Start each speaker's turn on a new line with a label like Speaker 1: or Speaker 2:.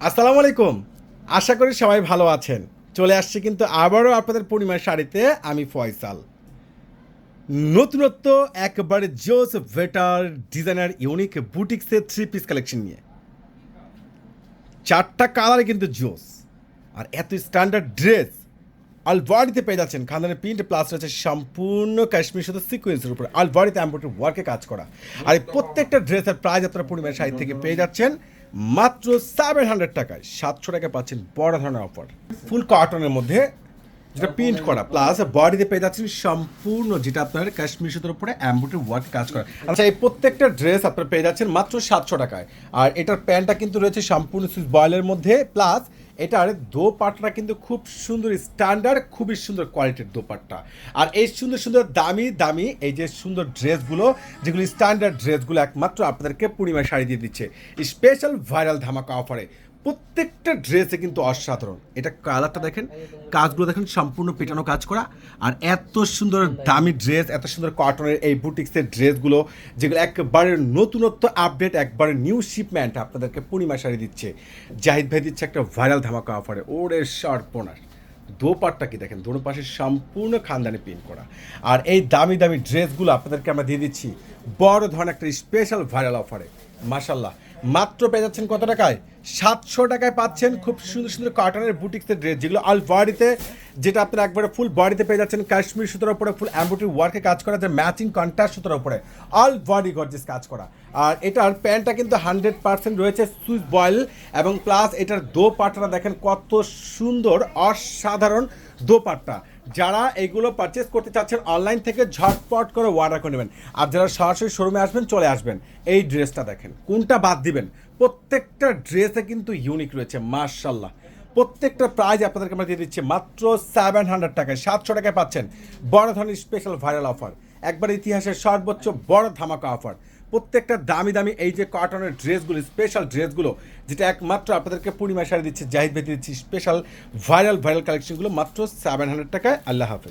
Speaker 1: আসসালামু আলাইকুম। আশা করি সবাই ভালো আছেন। চলে আসছি কিন্তু আবারও আপনাদের পূর্ণিমার শাড়িতে, আমি ফয়সাল। নতুনত্ব, একবারে জোস ভেটার ডিজাইনার ইউনিক বুটিক্সের থ্রি পিস কালেকশন নিয়ে। চারটা কালারে কিন্তু জোস। আর এত স্ট্যান্ডার্ড ড্রেস আলবাড়িতে পেয়ে যাচ্ছেন। খানদানের প্রিন্ট প্লাস রয়েছে সম্পূর্ণ কাশ্মীর সাথে সিকোয়েন্সের উপরে। আলবাড়িতে এম্ব্রয়ডারি ওয়ার্কে কাজ করা। আর এই প্রত্যেকটা ড্রেসের প্রাইস আপনারা পূর্ণিমার শাড়ি থেকে পেয়ে যাচ্ছেন। মাত্র সেভেন হান্ড্রেড টাকায় সাতশো টাকা পাচ্ছেন বড় ধরনের অফার ফুল কার্টনের মধ্যে যেটা প্রিন্ট করা প্লাস বডিতে পেয়ে যাচ্ছেন সম্পূর্ণ যেটা আপনার কাশ্মীর সুতোর উপরে অ্যাম্বুটের ওয়ার্ক কাজ করা। আচ্ছা এই প্রত্যেকটা ড্রেস আপনারা পেয়ে যাচ্ছেন মাত্র সাতশো টাকায়। আর এটার প্যান্টটা কিন্তু রয়েছে সম্পূর্ণ সুইচ বয়েলের মধ্যে প্লাস এটার দোপাট্টা কিন্তু খুব সুন্দর স্ট্যান্ডার্ড খুবই সুন্দর কোয়ালিটির দোপাট্টা। আর এই সুন্দর সুন্দর দামি দামি এই যে সুন্দর ড্রেসগুলো যেগুলো স্ট্যান্ডার্ড ড্রেসগুলো একমাত্র আপনাদেরকে পূর্ণিমায় শাড়ি দিয়ে দিচ্ছে। স্পেশাল ভাইরাল ধামাকা অফারে প্রত্যেকটা ড্রেসে কিন্তু অসাধারণ। এটা কালারটা দেখেন, কাজগুলো দেখেন, সম্পূর্ণ পেটানো কাজ করা। আর এত সুন্দর দামি ড্রেস, এত সুন্দর কটনের এই বুটিক্সের ড্রেসগুলো, যেগুলো একবারে নতুনত্ব আপডেট একবারে নিউ শিপমেন্ট আপনাদেরকে পূর্ণিমা শাড়ি দিচ্ছে। জাহিদ ভাই দিচ্ছে একটা ভাইরাল ধামাকা অফারে ওরে শার্পনার দোপাট্টা কি দেখেন, দোনো পাশে সম্পূর্ণ খানদানি প্রিন্ট করা। আর এই দামি দামি ড্রেসগুলো আপনাদেরকে আমরা দিয়ে দিচ্ছি। বড় ধরনের একটা স্পেশাল ভাইরাল অফারে মাশাল্লাহ মাত্র পেয়ে যাচ্ছেন কত টাকায়? সাতশো টাকায় পাচ্ছেন খুব সুন্দর সুন্দর কটনের বুটিক্সের ড্রেস যেগুলো আল বডিতে যেটা আপনারা একবারে ফুল বডিতে পেয়ে যাচ্ছেন। কাশ্মীর সুতোর উপরে ফুল অ্যাম্বোটি ওয়ার্কে কাজ করা, যে ম্যাচিং কন্ট্রাস্ট সুতোর উপরে অল বডি গর্জেস কাজ করা। আর এটার প্যান্টটা কিন্তু হান্ড্রেড পার্সেন্ট রয়েছে সুইচ বয়েল এবং প্লাস এটার দো পাটটা দেখেন কত সুন্দর, অসাধারণ দোপাট্টা। যারা এগুলো পারচেস করতে চাচ্ছেন অনলাইন থেকে ঝটপট করে অর্ডার করে নেবেন। আর যারা সরাসরি শোরুমে আসবেন, চলে আসবেন। এই ড্রেসটা দেখেন। কোনটা বাদ দিবেন? প্রত্যেকটা ড্রেসে কিন্তু ইউনিক রয়েছে মার্শাল্লাহ প্রত্যেকটা প্রাইজ আপনাদেরকে আমরা দিয়ে দিচ্ছি মাত্র সেভেন হান্ড্রেড টাকায়। সাতশো টাকায় পাচ্ছেন বড় ধরনের স্পেশাল ভাইরাল অফার একবার ইতিহাসের সর্বোচ্চ বড় ধামাকা অফার প্রত্যেকটা দামি দামি এই যে কটনের ড্রেসগুলো স্পেশাল ড্রেসগুলো যেটা একমাত্র আপনাদেরকে পূর্ণিমা শাড়ি দিচ্ছে, জাহিদ ভাই দিচ্ছি স্পেশাল ভাইরাল ভাইরাল কালেকশনগুলো মাত্র সেভেন হান্ড্রেড টাকায়। আল্লাহ হাফেজ।